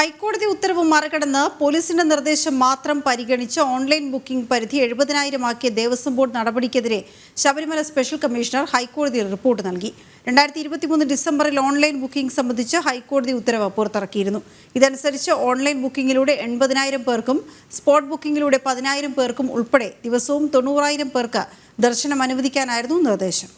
ഹൈക്കോടതി ഉത്തരവ് മറികടന്ന് പോലീസിന്റെ നിർദ്ദേശം മാത്രം പരിഗണിച്ച് ഓൺലൈൻ ബുക്കിംഗ് പരിധി എഴുപതിനായിരം ആക്കിയ ദേവസ്വം ബോർഡ് നടപടിക്കെതിരെ ശബരിമല സ്പെഷ്യൽ കമ്മീഷണർ ഹൈക്കോടതിയിൽ റിപ്പോർട്ട് നൽകി. രണ്ടായിരത്തി ഇരുപത്തിമൂന്ന് ഡിസംബറിൽ ഓൺലൈൻ ബുക്കിംഗ് സംബന്ധിച്ച് ഹൈക്കോടതി ഉത്തരവ് പുറത്തിറക്കിയിരുന്നു. ഇതനുസരിച്ച് ഓൺലൈൻ ബുക്കിംഗിലൂടെ എൺപതിനായിരം പേർക്കും സ്പോട്ട് ബുക്കിംഗിലൂടെ പതിനായിരം പേർക്കും ഉൾപ്പെടെ ദിവസവും തൊണ്ണൂറായിരം പേർക്ക് ദർശനം അനുവദിക്കാനായിരുന്നു നിർദ്ദേശം.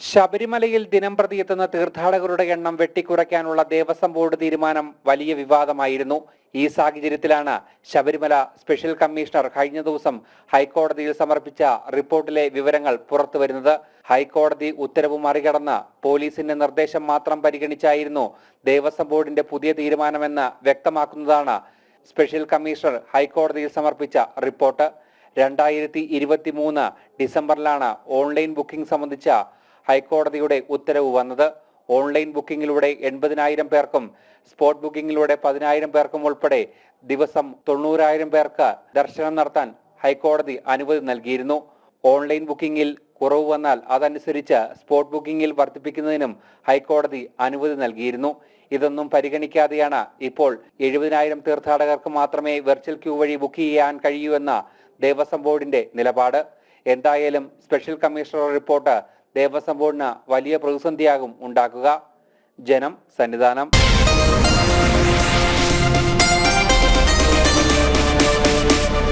ശബരിമലയിൽ ദിനം പ്രതി എത്തുന്ന തീർത്ഥാടകരുടെ എണ്ണം വെട്ടിക്കുറയ്ക്കാനുള്ള ദേവസ്വം ബോർഡ് തീരുമാനം വലിയ വിവാദമായിരുന്നു. ഈ സാഹചര്യത്തിലാണ് ശബരിമല സ്പെഷ്യൽ കമ്മീഷണർ കഴിഞ്ഞ ദിവസം ഹൈക്കോടതിയിൽ സമർപ്പിച്ച റിപ്പോർട്ടിലെ വിവരങ്ങൾ പുറത്തുവരുന്നത് ഹൈക്കോടതി ഉത്തരവ് മറികടന്ന് പോലീസിന്റെ നിർദ്ദേശം മാത്രം പരിഗണിച്ചായിരുന്നു ദേവസ്വം ബോർഡിന്റെ പുതിയ തീരുമാനമെന്ന് വ്യക്തമാക്കുന്നതാണ് സ്പെഷ്യൽ കമ്മീഷണർ ഹൈക്കോടതിയിൽ സമർപ്പിച്ച റിപ്പോർട്ട്. രണ്ടായിരത്തി ഡിസംബറിലാണ് ഓൺലൈൻ ബുക്കിംഗ് സംബന്ധിച്ച ഹൈക്കോടതിയുടെ ഉത്തരവ് വന്നത്. ഓൺലൈൻ ബുക്കിംഗിലൂടെ എൺപതിനായിരം പേർക്കും സ്പോട്ട് ബുക്കിംഗിലൂടെ പതിനായിരം പേർക്കും ഉൾപ്പെടെ ദിവസം തൊണ്ണൂറായിരം പേർക്ക് ദർശനം നടത്താൻ ഹൈക്കോടതി അനുമതി നൽകിയിരുന്നു. ഓൺലൈൻ ബുക്കിംഗിൽ കുറവ് വന്നാൽ അതനുസരിച്ച് സ്പോട്ട് ബുക്കിംഗിൽ വർദ്ധിപ്പിക്കുന്നതിനും ഹൈക്കോടതി അനുമതി നൽകിയിരുന്നു. ഇതൊന്നും പരിഗണിക്കാതെയാണ് ഇപ്പോൾ എഴുപതിനായിരം തീർത്ഥാടകർക്ക് മാത്രമേ വെർച്വൽ ക്യൂ വഴി ബുക്ക് ചെയ്യാൻ കഴിയൂ എന്ന ദേവസ്വം ബോർഡിന്റെ നിലപാട്. എന്തായാലും സ്പെഷ്യൽ കമ്മീഷണർ റിപ്പോർട്ട് ദേവസ്വം ബോർഡിന് വലിയ പ്രതിസന്ധിയാകും ഉണ്ടാക്കുക. ജനം സന്നിധാനം.